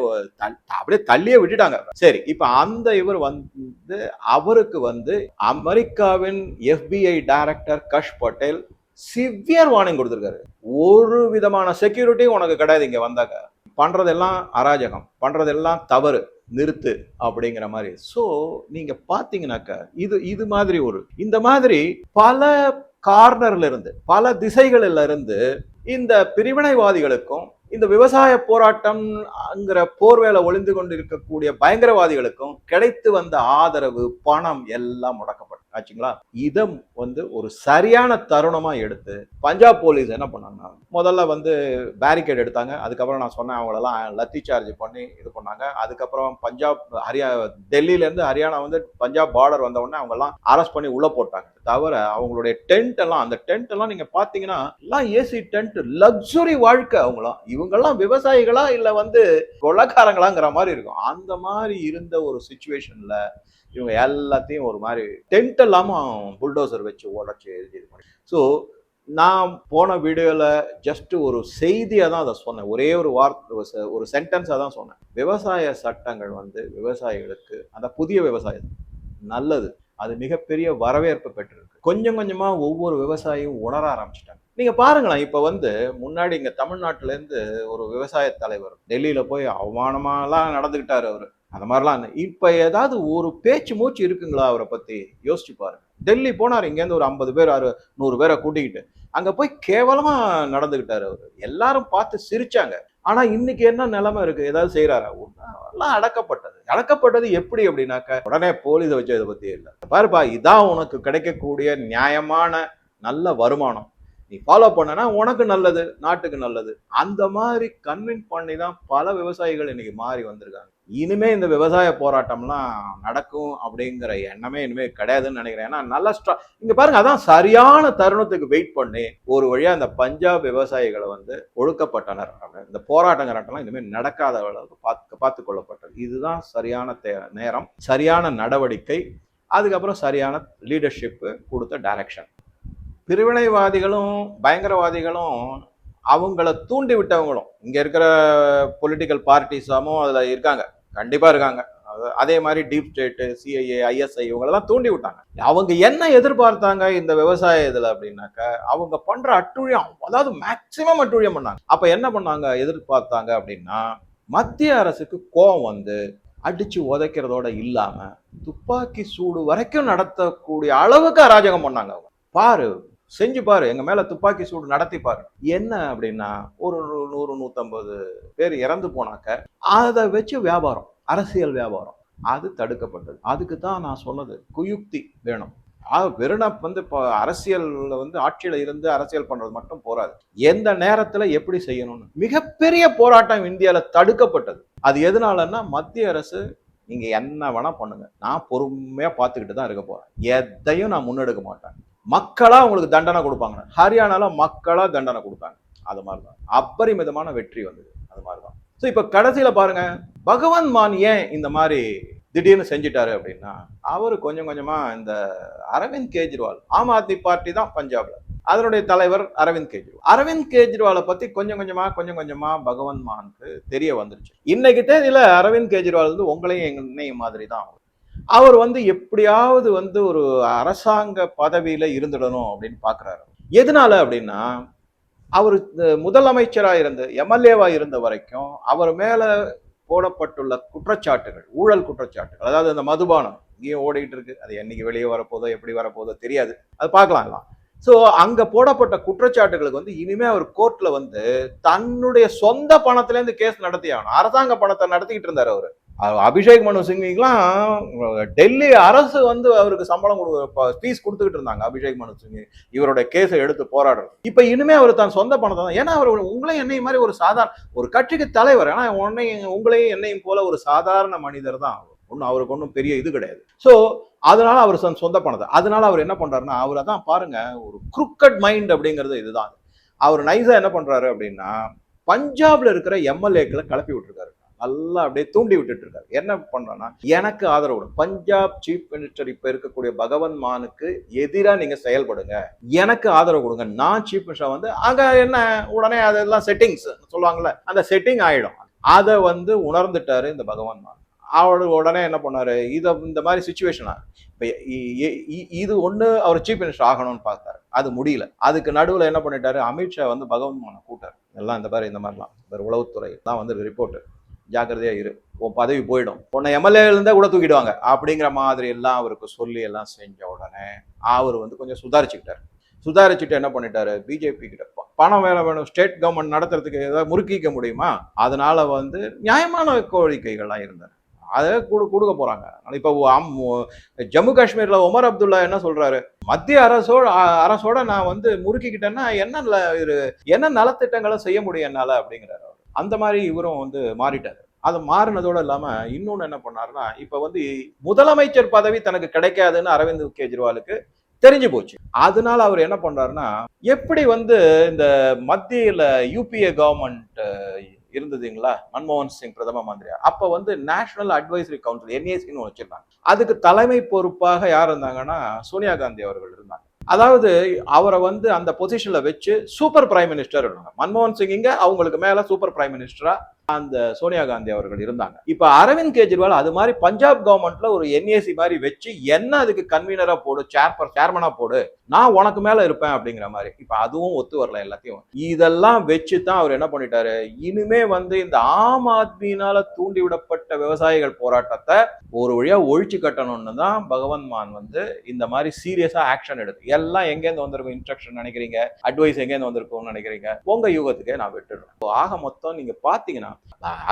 அப்படியே தள்ளியே விட்டுட்டாங்க. சரி இப்போ அந்த இவர் வந்து அவருக்கு வந்து அமெரிக்காவின் எஃபிஐ டைரக்டர் கஷ் பட்டேல் சிவியர் வார்னிங் கொடுத்துருக்காரு. ஒரு விதமான செக்யூரிட்டியும் உனக்கு கிடையாது இங்கே வந்தாக்க. பண்ணுறதெல்லாம் அராஜகம். பண்ணுறதெல்லாம் தவறு. நிறுத்து அப்படிங்கிற மாதிரி. ஸோ நீங்க பாத்தீங்கன்னாக்க இது இது மாதிரி ஒரு இந்த மாதிரி பல கார்னர்ல இருந்து பல திசைகளில் இருந்து இந்த பிரிவினைவாதிகளுக்கும் இந்த விவசாய போராட்டம்ங்கிற போர்வேல ஒளிந்து கொண்டு இருக்கக்கூடிய பயங்கரவாதிகளுக்கும் கிடைத்து வந்த ஆதரவு பணம் எல்லாம் முடக்கப்படும் ஆச்சுங்களா? இதை வந்து ஒரு சரியான தருணமாக எடுத்து பஞ்சாப் போலீஸ் என்ன பண்ணாங்கன்னா முதல்ல வந்து பேரிகேட் எடுத்தாங்க. அதுக்கப்புறம் நான் சொன்னேன் அவங்களெல்லாம் லத்தி சார்ஜ் பண்ணி இது பண்ணாங்க. அதுக்கப்புறம் பஞ்சாப் ஹரியா டெல்லியிலேருந்து ஹரியானா வந்து பஞ்சாப் பார்டர் வந்த உடனே அவங்கெல்லாம் அரெஸ்ட் பண்ணி உள்ளே போட்டாங்க. தவிர அவங்களுடைய டென்ட் எல்லாம் அந்த டென்ட் எல்லாம் நீங்கள் பார்த்தீங்கன்னா எல்லாம் ஏசி டென்ட் லக்ஸுரி வாழ்க்கை அவங்களாம் இவங்கெல்லாம் விவசாயிகளா இல்லை வந்து கொள்ளக்காரங்களாங்கிற மாதிரி இருக்கும். அந்த மாதிரி இருந்த ஒரு சுச்சுவேஷனில் இவங்க எல்லாத்தையும் ஒரு மாதிரி டென்ட் இல்லாமல் புல்டோசர் வச்சு உடச்சி எழுதி ஸோ நான் போன வீடியோவில் ஜஸ்ட் ஒரு செய்தியாக தான் அதை சொன்னேன். ஒரே ஒரு வார்த்தை ஒரு சென்டென்ஸாக ஒரு தான் சொன்னேன். விவசாய சட்டங்கள் வந்து விவசாயிகளுக்கு அந்த புதிய விவசாயம் நல்லது. அது மிகப்பெரிய வரவேற்பு பெற்றிருக்கு. கொஞ்சம் கொஞ்சமாக ஒவ்வொரு விவசாயியும் உணர ஆரம்பிச்சிட்டாங்க. நீங்கள் பாருங்களேன் இப்போ வந்து முன்னாடி இங்கே தமிழ்நாட்டிலேருந்து ஒரு விவசாய தலைவர் டெல்லியில் போய் அவமானமாலாம் நடந்துக்கிட்டார் அவர். அந்த மாதிரிலாம் இப்போ ஏதாவது ஒரு பேச்சு மூச்சு இருக்குங்களா அவரை பற்றி யோசிச்சு பாருங்க. டெல்லி போனார் இங்கேருந்து ஒரு ஐம்பது பேர் அறு நூறு பேரை கூட்டிக்கிட்டு. அங்கே போய் கேவலமாக நடந்துக்கிட்டார் அவர். எல்லாரும் பார்த்து சிரிச்சாங்க. ஆனால் இன்னைக்கு என்ன நிலைமை இருக்கு? ஏதாவது செய்கிறாரா எல்லாம் அடக்கப்பட்டது. அடக்கப்பட்டது எப்படி அப்படின்னாக்க உடனே போலீஸை வச்சு இதை பற்றி இல்லை. பாருப்பா இதான் உனக்கு கிடைக்கக்கூடிய நியாயமான நல்ல வருமானம். நீ ஃபாலோ பண்ணனா உனக்கு நல்லது நாட்டுக்கு நல்லது. அந்த மாதிரி கன்வின் பண்ணி தான் பல விவசாயிகள் இன்னைக்கு மாறி வந்திருக்காங்க. இனிமே இந்த விவசாய போராட்டம்லாம் நடக்கும் அப்படிங்கிற எண்ணமே இனிமே கிடையாதுன்னு நினைக்கிறேன். ஏன்னா நல்ல ஸ்ட்ரா இங்க பாருங்க அதான் சரியான தருணத்துக்கு வெயிட் பண்ணி ஒரு வழியா இந்த பஞ்சாப் விவசாயிகளை வந்து ஒடுக்கப்பட்டனர் அப்படின்னு. இந்த போராட்டங்கிறாட்டெல்லாம் இனிமேல் நடக்காத அளவுக்கு பார்த்து பார்த்து கொள்ளப்பட்டது. இதுதான் சரியான தே- நேரம் சரியான நடவடிக்கை அதுக்கப்புறம் சரியான லீடர்ஷிப்பு கொடுத்த டைரக்ஷன் பிரிவினைவாதிகளும் பயங்கரவாதிகளும் அவங்கள தூண்டி விட்டவங்களும் இங்கே இருக்கிற பொலிட்டிக்கல் பார்ட்டிஸாமும் அதில் இருக்காங்க. கண்டிப்பா இருக்காங்க. அதே மாதிரி டீப் ஸ்டேட்டு சிஐஏ ஐஎஸ்ஐ இவங்களெல்லாம் தூண்டி விட்டாங்க. அவங்க என்ன எதிர்பார்த்தாங்க இந்த விவசாய இதில் அப்படின்னாக்க அவங்க பண்ற அட்டுழியம் அதாவது மேக்சிமம் அட்டுழியம் பண்ணாங்க. அப்ப என்ன பண்ணாங்க எதிர்பார்த்தாங்க அப்படின்னா மத்திய அரசுக்கு கோபம் வந்து அடிச்சு உதைக்கிறதோட இல்லாம துப்பாக்கி சூடு வரைக்கும் நடத்தக்கூடிய அளவுக்கு அராஜகம் பண்ணாங்க அவங்க. பாரு செஞ்சு பாரு எங்க மேல துப்பாக்கி சூடு நடத்தி பாரு. என்ன அப்படின்னா ஒரு நூ- நூறு நூத்தம்பது பேர் இறந்து போனாக்க அதை வச்சு வியாபாரம் அரசியல் வியாபாரம். அது தடுக்கப்பட்டது. அதுக்கு தான் நான் சொன்னது குயுக்தி வேணும். ஆ, வெறும் வந்து இப்போ அரசியலில் வந்து ஆட்சியில் இருந்து அரசியல் பண்ணுறது மட்டும் போராது எந்த நேரத்தில் எப்படி செய்யணும்னு. மிகப்பெரிய போராட்டம் இந்தியாவில் தடுக்கப்பட்டது. அது எதனாலன்னா மத்திய அரசு நீங்கள் என்ன வேணால் பண்ணுங்க. நான் பொறுமையாக பார்த்துக்கிட்டு தான் இருக்க போகிறேன் எதையும் நான் முன்னெடுக்க மாட்டேன். மக்களா உங்களுக்கு தண்டனை கொடுப்பாங்க. ஹரியானால மக்களா தண்டனை கொடுத்தாங்க. அது மாதிரி தான் அபரிமிதமான வெற்றி வந்தது. அது மாதிரி தான் ஸோ இப்போ கடைசியில பாருங்க. பகவான் மான் ஏன் இந்த மாதிரி திடீர்னு செஞ்சிட்டாரு அப்படின்னா அவரு கொஞ்சம் கொஞ்சமா இந்த அரவிந்த் கெஜ்ரிவால் ஆம் ஆத்மி பார்ட்டி தான் பஞ்சாப்ல. அதனுடைய தலைவர் அரவிந்த் கெஜ்ரிவால். அரவிந்த் கெஜ்ரிவாலை பத்தி கொஞ்சம் கொஞ்சமா கொஞ்சம் கொஞ்சமா பகவந்த் மானுக்கு தெரிய வந்துருச்சு. இன்னைக்கு தேதியில அரவிந்த் கெஜ்ரிவால் வந்து உங்களையும் என்னையும் மாதிரி தான். அவர். வந்து எப்படியாவது வந்து ஒரு அரசாங்க பதவியில இருந்துடணும் அப்படின்னு பாக்குறாரு. எதனால அப்படின்னா அவர் முதலமைச்சராக இருந்த எம்எல்ஏவாக இருந்த வரைக்கும் அவர் மேலே போடப்பட்டுள்ள குற்றச்சாட்டுகள் ஊழல் குற்றச்சாட்டுகள் அதாவது அந்த மதுபானம் இங்கேயும் ஓடிட்டு இருக்கு. அது என்னைக்கு வெளியே வரப்போதோ எப்படி வரப்போதோ தெரியாது. அது பார்க்கலாம் ஸோ அங்கே போடப்பட்ட குற்றச்சாட்டுகளுக்கு வந்து இனிமேல் அவர் கோர்ட்டில் வந்து தன்னுடைய சொந்த பணத்துலேருந்து கேஸ் நடத்தி ஆகணும். அரசாங்க பணத்தை நடத்திக்கிட்டு இருந்தார் அவர். அபிஷேக் மனு சிங்கிங்லாம் டெல்லி அரசு வந்து அவருக்கு சம்பளம் கொடு ஃபீஸ் கொடுத்துக்கிட்டு இருந்தாங்க அபிஷேக் மனு சிங் இவருடைய கேஸை எடுத்து போராடுறது. இப்போ இனிமே அவர் தன் சொந்த பணத்தை தான் ஏன்னா அவர் உங்களையும் என்னையும் மாதிரி ஒரு சாதாரண ஒரு கட்சிக்கு தலைவர் ஏன்னா உன்னையும் உங்களையும் என்னையும் போல ஒரு சாதாரண மனிதர் தான் அவர். ஒன்றும் அவருக்கு ஒன்றும் பெரிய இது கிடையாது. ஸோ அதனால அவர் தன் சொந்த பணத்தை அதனால அவர் என்ன பண்ணுறாருன்னா அவரை தான் பாருங்க ஒரு குருக்கட் மைண்ட் அப்படிங்கிறது இதுதான். அவர் நைஸாக என்ன பண்ணுறாரு அப்படின்னா பஞ்சாப்ல இருக்கிற எம்எல்ஏக்களை கிளப்பி விட்டுருக்காரு. நல்லா அப்படியே தூண்டி விட்டுட்டு இருக்காரு. என்ன பண்ணோம்னா எனக்கு ஆதரவு பஞ்சாப் சீஃப் மினிஸ்டர் இப்ப இருக்கக்கூடிய பகவன் மானுக்கு எதிராக நீங்க செயல்படுங்க. எனக்கு ஆதரவு கொடுங்க. நான் சீஃப் மினிஸ்டர் வந்து அங்க என்ன உடனே அதெல்லாம் செட்டிங்ஸ் சொல்லுவாங்கல்ல அந்த செட்டிங் ஆயிடும். அதை வந்து உணர்ந்துட்டாரு இந்த பகவான் மான். அவர் உடனே என்ன பண்ணாரு இதை இந்த மாதிரி சுச்சுவேஷனா இப்போ இ- இ- இ- இது ஒண்ணு அவர் சீஃப் மினிஸ்டர் ஆகணும்னு பார்த்தாரு. அது முடியல. அதுக்கு நடுவில் என்ன பண்ணிட்டாரு அமித்ஷா வந்து பகவந்த் மானை கூட்டாரு எல்லாம் இந்த மாதிரி இந்த மாதிரிலாம். இவர் உளவுத்துறை தான் வந்து ரிப்போர்ட்டு ஜாக்கிரதையா இரு. உன் பதவி போயிடும். உன்னை எம்எல்ஏ இருந்தா கூட தூக்கிடுவாங்க. அப்படிங்கிற மாதிரி எல்லாம் அவருக்கு சொல்லி எல்லாம் செஞ்ச உடனே அவர் வந்து கொஞ்சம் சுதாரிச்சுக்கிட்டார். சுதாரிச்சுட்டு என்ன பண்ணிட்டாரு? பிஜேபி கிட்ட பணம் வேலை வேணும். ஸ்டேட் கவர்மெண்ட் நடத்துறதுக்கு ஏதாவது முறுக்கிக்க முடியுமா? அதனால வந்து நியாயமான கோரிக்கைகள்லாம் இருந்தார். அதை கொடு கொடுக்க போறாங்க. இப்போ அம்- ஜம்மு காஷ்மீர்ல உமர் அப்துல்லா என்ன சொல்றாரு? மத்திய அரசோட அரசோட நான் வந்து முறுக்கிக்கிட்டேன்னா என்ன இது என்ன நலத்திட்டங்களை செய்ய முடியும் என்னால? அப்படிங்கிறாரு அந்த மாதிரி இவரும் வந்து மாறிட்டாரு. அது மாறினதோட இல்லாமல் இன்னொன்னு என்ன பண்ணாருன்னா இப்போ வந்து முதலமைச்சர் பதவி தனக்கு கிடைக்காதுன்னு அரவிந்த் கெஜ்ரிவாலுக்கு தெரிஞ்சு போச்சு. அதனால அவர் என்ன பண்றாருன்னா எப்படி வந்து இந்த மத்தியில் யூபிஏ கவர்மெண்ட் இருந்ததுங்களா மன்மோகன் சிங் பிரதம மந்திரியா? அப்போ வந்து நேஷனல் அட்வைசரி கவுன்சில் என்ஏசின்னு வச்சிருந்தாங்க. அதுக்கு தலைமை பொறுப்பாக யார் இருந்தாங்கன்னா சோனியா காந்தி அவர்கள் இருந்தாங்க. அதாவது அவரை வந்து அந்த பொசிஷனில் வச்சு சூப்பர் பிரைம் மினிஸ்டர் மன்மோகன் சிங் இங்க அவங்களுக்கு மேலே சூப்பர் பிரைம் மினிஸ்டரா அந்த சோனியா காந்தி அவர்கள் இருந்தாங்க. இப்ப அரவிந்த் கெஜ்ரிவால் அது மாதிரி பஞ்சாப் கவர்மெண்ட்ல ஒரு என்ஏசி மாதிரி வச்சு என்ன அதுக்கு கன்வீனரா போடு சேர்பர் சேர்மனா போடு நான் உனக்கு மேல இருப்பேன் அப்படிங்கிற மாதிரி. இப்ப அதுவும் ஒத்து வரல எல்லாத்தையும். இதெல்லாம் வச்சு தான் அவர் என்ன பண்ணிட்டாரு? இனிமே வந்து இந்த ஆம் ஆத்மியினால தூண்டி விடப்பட்ட விவசாயிகள் போராட்டத்தை ஒரு வழியா ஒழிச்சு கட்டணும்னு தான் பகவந்த் மான் வந்து இந்த மாதிரி சீரியஸா ஆக்ஷன் எடுத்து எல்லாம் எங்கேருந்து வந்திருக்கும் இன்ஸ்ட்ரக்ஷன் நினைக்கிறீங்க? அட்வைஸ் எங்கேருந்து வந்திருக்கும்னு நினைக்கிறீங்க? உங்க யுகத்துக்கே நான் விட்டுடுறேன். ஆக மொத்தம் நீங்க பாத்தீங்கன்னா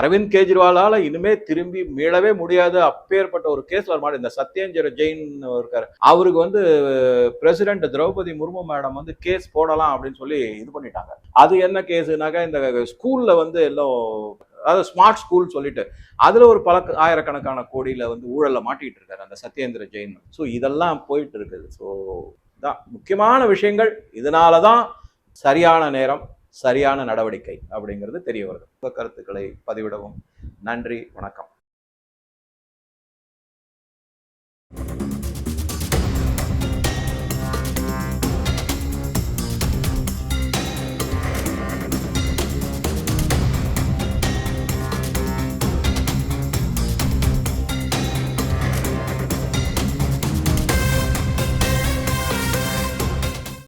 அரவிந்த் கெஜ்ரிவாலால் இனிமே திரும்பி மீளவே முடியாது. அப்பேற்பட்ட ஒரு கேஸ் வர மாதிரி இந்த சத்யேந்திர ஜெயின் இருக்கார். அவருக்கு வந்து பிரசிடென்ட் திரௌபதி முர்மு மேடம் வந்து கேஸ் போடலாம் அப்படின்னு சொல்லி இது பண்ணிட்டாங்க. அது என்ன கேஸுனாக்கா இந்த ஸ்கூல்ல வந்து எல்லாம் அதாவது ஸ்மார்ட் ஸ்கூல் சொல்லிட்டு அதுல ஒரு பல ஆயிரக்கணக்கான கோடியில வந்து ஊழல்ல மாட்டிட்டு இருக்காரு அந்த சத்யேந்திர ஜெயின். ஸோ இதெல்லாம் போயிட்டு இருக்குது. ஸோ தான் முக்கியமான விஷயங்கள். இதனால தான் சரியான நேரம். சரியான நடவடிக்கை அப்படிங்கிறது தெரிய வருது. உங்க கருத்துக்களை பதிவிடவும். நன்றி வணக்கம்.